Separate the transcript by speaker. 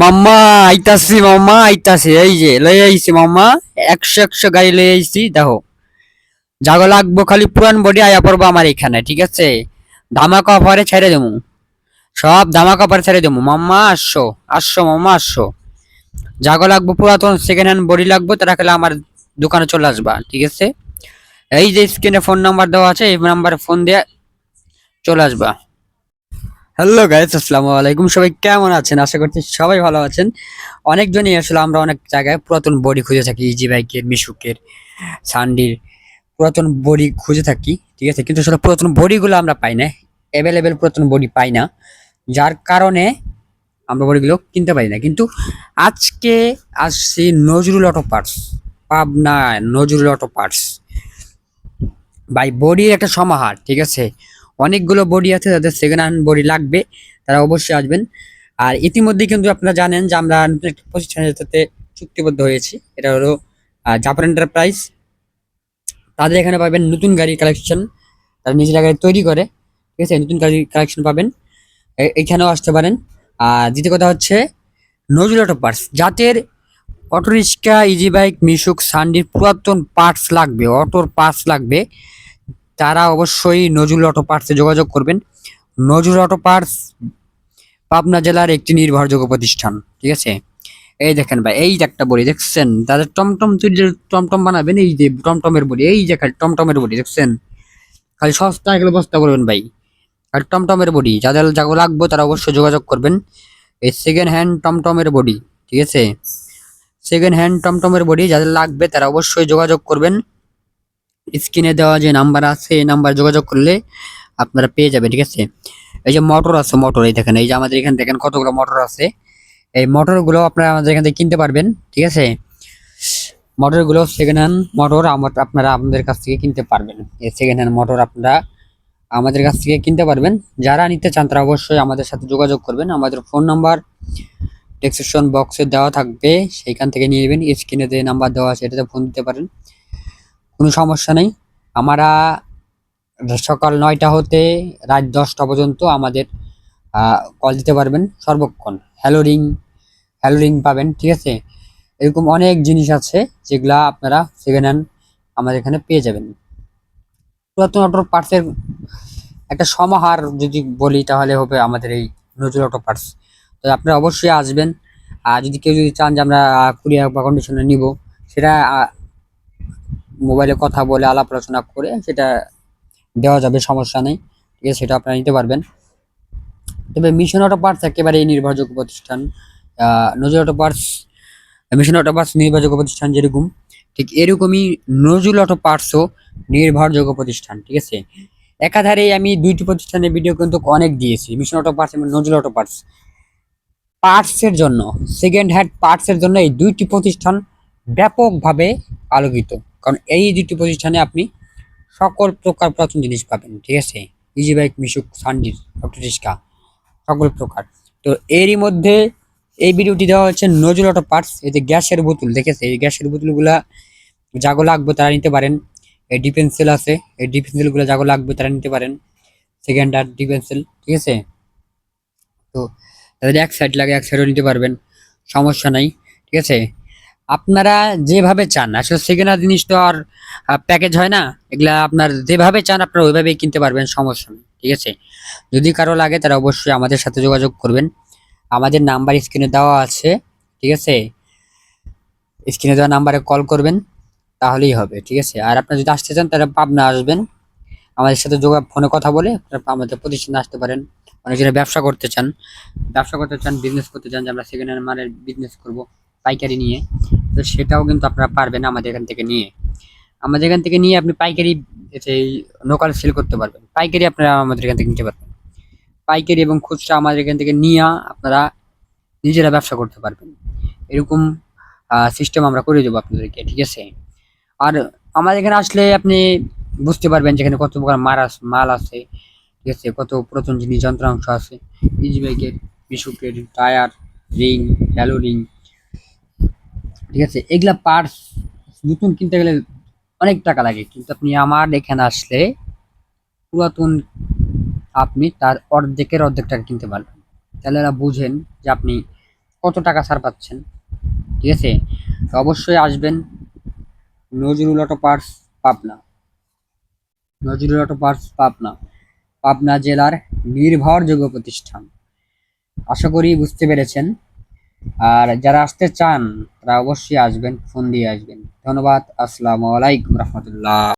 Speaker 1: মাম্মা, আইতাছি মাম্মা, আইতাছি, এই যে লই আইছি মাম্মা, একশো একশো গাড়ি লই আইছি, দেখো। জাগো লাগবো খালি পুরান বডি, আয়া পড়ব আমার এখানে, ঠিক আছে? ধামাকা অফারে ছেড়ে দেবো। সব ধামাকা অফারে ছেড়ে দেবো। মাম্মা, আসছো আসছো মাম্মা, আসছো। জাগো লাগবো পুরাতন সেকেন্ড হ্যান্ড বডি লাগবো, তারা খেলে আমার দোকানে চলে আসবা, ঠিক আছে? এই যে স্ক্রিনে ফোন নাম্বার দেওয়া আছে, এই নাম্বারে ফোন দিয়ে চলে আসবা। হ্যালো গাইস আসসালামু আলাইকুম। সবাই কেমন আছেন? আশা করছি সবাই ভালো আছেন। অনেকজনই আসলে আমরা অনেক জায়গায় পুরাতন বডি খুঁজে থাকি ইজি বাইকের মিশুকের সান্ডির পুরাতন বডি খুঁজে থাকি, ঠিক আছে? কিন্তু আসলে পুরাতন বডিগুলো আমরা পাই না। অ্যাভেলেবেল পুরাতন বডি পাই না। যার কারণে আমরা বডিগুলো কিনতে পারি না। কিন্তু আজকে আসছি Nazrul auto parts Pabna Nazrul auto parts. ভাই, বডির একটা সমাহার, ঠিক আছে? অনেকগুলো বডি আছে যাদের সেকেন্ড হ্যান্ড বডি লাগবে, তারা অবশ্যই আসবেন। আর ইতিমধ্যে কিন্তু আপনারা জানেন যে আমরা নতুন একটা প্রতিষ্ঠানের সাথে চুক্তিবদ্ধ হয়েছি, এটা হলো জাপান এন্টারপ্রাইজ তাদের এখানে পাবেন নতুন গাড়ি কালেকশন তারা নিজেরা গাড়ি তৈরি করে, ঠিক আছে? নতুন গাড়ি কালেকশন পাবেন। এ- এইখানেও আসতে পারেন। আর দ্বিতীয় কথা হচ্ছে, নজরুল অটো পার্টস যাদের auto rickshaw easy bike Mishuk সান্ডির পুরাতন পার্টস লাগবে অটোর পার্টস লাগবে। তারা অবশ্যই নজরুল অটো পার্টসে যোগাযোগ করবেন। নজরুল অটো পার্টস পাবনা জেলার একটি নির্ভরযোগ্য প্রতিষ্ঠান, ঠিক আছে? এই দেখেন ভাই, এই যে একটা বড়ি, দেখছেন? তাদের টমটম তৈরি যে টমটম বানাবেন, এই যে টমটমের বড়ি, এই যে খালি টমটমের বড়ি, দেখছেন? খালি সস্তা এগুলো বস্তা করবেন ভাই। আর টমটমের বডি, যাদের যাগুলো লাগবে তারা অবশ্যই যোগাযোগ করবেন। এই সেকেন্ড হ্যান্ড টমটমের বডি, ঠিক আছে? সেকেন্ড হ্যান্ড টমটমের বডি, যাদের লাগবে তারা অবশ্যই যোগাযোগ করবেন। স্ক্রিনে দেওয়া যে নাম্বার আছে, এই নাম্বার যোগাযোগ করলে আপনারা পেয়ে যাবেন, ঠিক আছে? এই যে মোটর আছে, মোটর, এই দেখেন, এই যে আমাদের এখানে দেখেন কতগুলো মোটর আছে। এই মোটরগুলো আপনারা আমাদের এখান থেকে কিনতে পারবেন, ঠিক আছে? মোটরগুলো সেকেন্ড হ্যান্ড মোটর আপনারা আমাদের কাছ থেকে কিনতে পারবেন। এই সেকেন্ড হ্যান্ড মোটর আপনারা আমাদের কাছ থেকে কিনতে পারবেন। যারা নিতে চান, তারা অবশ্যই আমাদের সাথে যোগাযোগ করবেন। আমাদের ফোন নাম্বার ডেসক্রিপশন বক্সে দেওয়া থাকবে, সেইখান থেকে নিয়ে নেবেন। স্ক্রিনে যে নাম্বার দেওয়া আছে, এটাতে ফোন দিতে পারেন। কোনো সমস্যা নেই। আমরা সকাল নয়টা হতে রাত দশটা পর্যন্ত আমাদের কল দিতে পারবেন সর্বক্ষণ। হ্যালো রিং হ্যালো রিং পাবেন, ঠিক আছে? এরকম অনেক জিনিস আছে যেগুলা আপনারা সেকেন্ড হ্যান্ড আমাদের এখানে পেয়ে যাবেন। পুরাতন অটোর পার্টসের একটা সমাহার যদি বলি তাহলে হবে আমাদের এই নজরুল অটো পার্টস তো আপনারা অবশ্যই আসবেন। আর যদি কেউ যদি চান যে আমরা কুরিয়ার বা কন্ডিশনে নিব, সেটা মোবাইলে কথা বলে, আলাপ আলোচনা করে সেটা দেওয়া যাবে, সমস্যা নেই। ঠিক আছে, সেটা আপনারা নিতে পারবেন। তবে মিশন অটো পার্টস একেবারে নির্ভরযোগ্য প্রতিষ্ঠান। Nazrul auto parts mission auto parts নির্ভরযোগ্য প্রতিষ্ঠান যেরকম, ঠিক এরকমই নজরুল অটো পার্টসও নির্ভরযোগ্য প্রতিষ্ঠান, ঠিক আছে? একাধারে আমি দুইটি প্রতিষ্ঠানের ভিডিও কিন্তু অনেক দিয়েছি মিশন অটো পার্টস এবং নজরুল অটো পার্টস পার্টসের জন্য সেকেন্ড হ্যান্ড পার্টসের জন্য এই দুইটি প্রতিষ্ঠান ব্যাপকভাবে আলোকিত। কারণ এই দুটি প্রতিষ্ঠানে আপনি সকল প্রকার পুরাতন জিনিস পাবেন, ঠিক আছে? ইজি বাইক মিশুক সান্ডির অটো রিক্সা সকল প্রকার। তো এরই মধ্যে এই ভিডিওটি দেওয়া হচ্ছে নজরুল অটো পার্টস এই যে গ্যাসের বোতল দেখেছে এই গ্যাসের বোতলগুলা যাগো লাগবে তারা নিতে পারেন। এই ডিপেন্সিল আছে, এই ডিপেন্সিলগুলো যাগো লাগবে তারা নিতে পারেন। সেকেন্ড হ্যান্ড ডিপেন্সিল, ঠিক আছে? তো তাদের এক সাইড লাগে, এক সাইডও নিতে পারবেন, সমস্যা নাই, ঠিক আছে? আপনারা যেভাবে চান, আসলে সেকেন্ড জিনিস তো আর প্যাকেজ হয় না, এগুলা আপনার যেভাবে চান আপনারা ওইভাবেই কিনতে পারবেন, সমস্যা নেই, ঠিক আছে? যদি কারও লাগে তারা অবশ্যই আমাদের সাথে যোগাযোগ করবেন। আমাদের নাম্বার স্ক্রিনে দেওয়া আছে, ঠিক আছে? স্ক্রিনে দেওয়া নাম্বারে কল করবেন, তাহলেই হবে, ঠিক আছে? আর আপনারা যদি আসতে চান তাহলে পাবনা আসবেন। আমাদের সাথে যোগাযোগ ফোনে কথা বলে আমাদের প্রতিষ্ঠানে আসতে পারেন। অনেকজনে ব্যবসা করতে চান, ব্যবসা করতে চান বিজনেস করতে চান, যে আমরা সেকেন্ড হ্যান্ড মালের বিজনেস করব। পাইকারি নিয়ে, তো সেটাও কিন্তু আপনারা পারবেন আমাদের এখান থেকে নিয়ে। আমাদের এখান থেকে নিয়ে আপনি পাইকারি সেই লোকাল সেল করতে পারবেন। পাইকারি আপনারা আমাদের এখান থেকে নিতে পারবেন। পাইকারি এবং খুচরা আমাদের এখান থেকে নিয়ে আপনারা নিজেরা ব্যবসা করতে পারবেন। এরকম সিস্টেম আমরা করে দেবো আপনাদেরকে, ঠিক আছে? আর আমাদের এখানে আসলে আপনি বুঝতে পারবেন যেখানে কত প্রকার আছে মাল আছে, ঠিক আছে? কত পুরাতন জিনিস, যন্ত্রাংশ আছে। ইজি বাইকের বিশুকের টায়ার রিং হ্যালো রিং ঠিক আছে? এগুলা পার্টস নতুন কিনতে গেলে অনেক টাকা লাগে। কিন্তু আপনি আমার এখানে আসলে পুরাতন আপনি তার অর্ধেকের অর্ধেক টাকা কিনতে পারবেন। তাহলে এরা বুঝেন যে আপনি কত টাকা ছাড় পাচ্ছেন। ঠিক আছে? তো অবশ্যই আসবেন Nazrul auto parts Pabna. Nazrul auto parts Pabna. Pabna জেলার নির্ভরযোগ্য প্রতিষ্ঠান। আশা করি বুঝতে পেরেছেন। আর যারা আসতে চান তারা অবশ্যই আসবেন ফোন দিয়ে আসবেন। ধন্যবাদ আসসালামু আলাইকুম রহমতুল্লাহ।